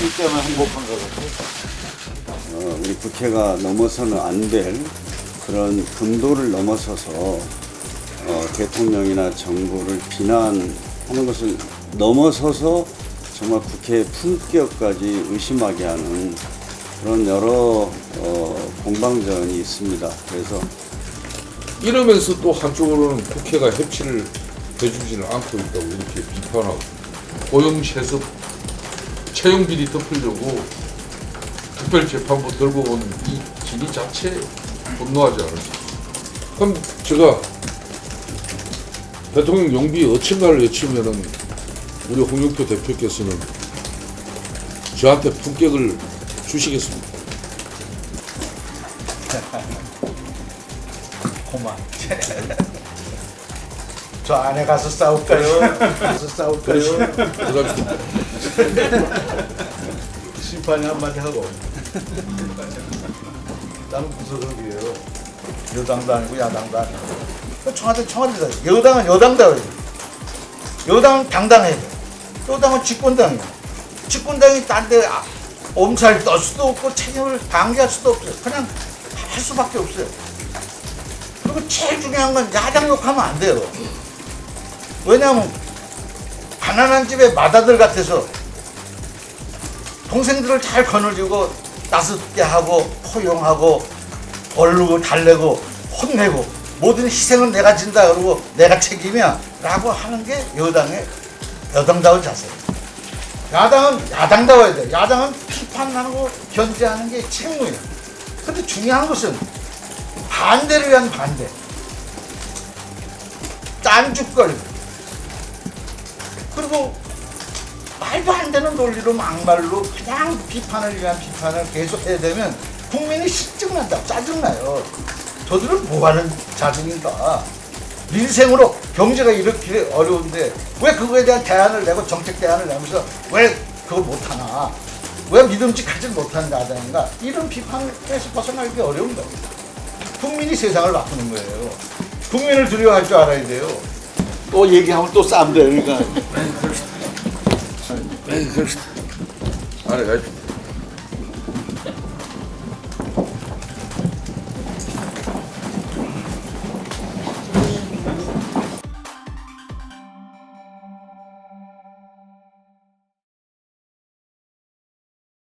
일 때문에 행복한 것 같아요. 어, 우리 국회가 넘어서는 안 될 그런 금도를 넘어서서 어, 대통령이나 정부를 비난하는 것을 넘어서서 정말 국회의 품격까지 의심하게 하는 그런 여러 어, 공방전이 있습니다. 그래서 이러면서 또 한쪽으로는 국회가 협치를 해주지는 않고 있다고 이렇게 비판하고 고용 세습 채용 비리 덮으려고 특별재판부 들고 오는 이 질의 자체에 분노하지 않을 수 있어요. 그럼 제가 대통령 용비 어친가를 외치면은 우리 홍영표 대표께서는 저한테 품격을 주시겠습니까? 고만. 저 안에 가서 싸울까요? 가서 싸울까요? 들어갑시다. 심판이 한마디 하고. 나는 구소속이에요. 여당도 아니고 야당도 아니고. 청와대 청와대다. 여당은 여당다워요. 여당은 당당해야 돼. 여당은 집권당이야. 집권당이 딴데 아, 엄살 떨 수도 없고 책임을 방기할 수도 없어요. 그냥 할 수밖에 없어요. 그리고 제일 중요한 건 야당 욕하면 안 돼요. 왜냐하면 가난한 집의 마다들 같아서 동생들을 잘 거느리고 나섰게 하고 포용하고 얼르고 달래고 혼내고 모든 희생은 내가 진다 그러고 내가 책임이야 라고 하는 게 여당의 여당다운 자세예요. 야당은 야당다워야 돼. 야당은 비판하고 견제하는 게 책무예요. 근데 중요한 것은 반대를 위한 반대. 딴죽거리 그리고 말도 안 되는 논리로 막말로 그냥 비판을 위한 비판을 계속 해야 되면 국민이 실증난다 짜증나요. 저들은 뭐 하는 자중인가. 민생으로 경제가 이렇게 어려운데 왜 그거에 대한 대안을 내고 정책 대안을 내면서 왜 그거 못하나? 왜 믿음직하지 못하는 야당인가. 이런 비판에서 벗어나기 어려운 겁니다. 국민이 세상을 바꾸는 거예요. 국민을 두려워할 줄 알아야 돼요 또 얘기하면 또 싸움 돼요 그러니까 안에 가십시오.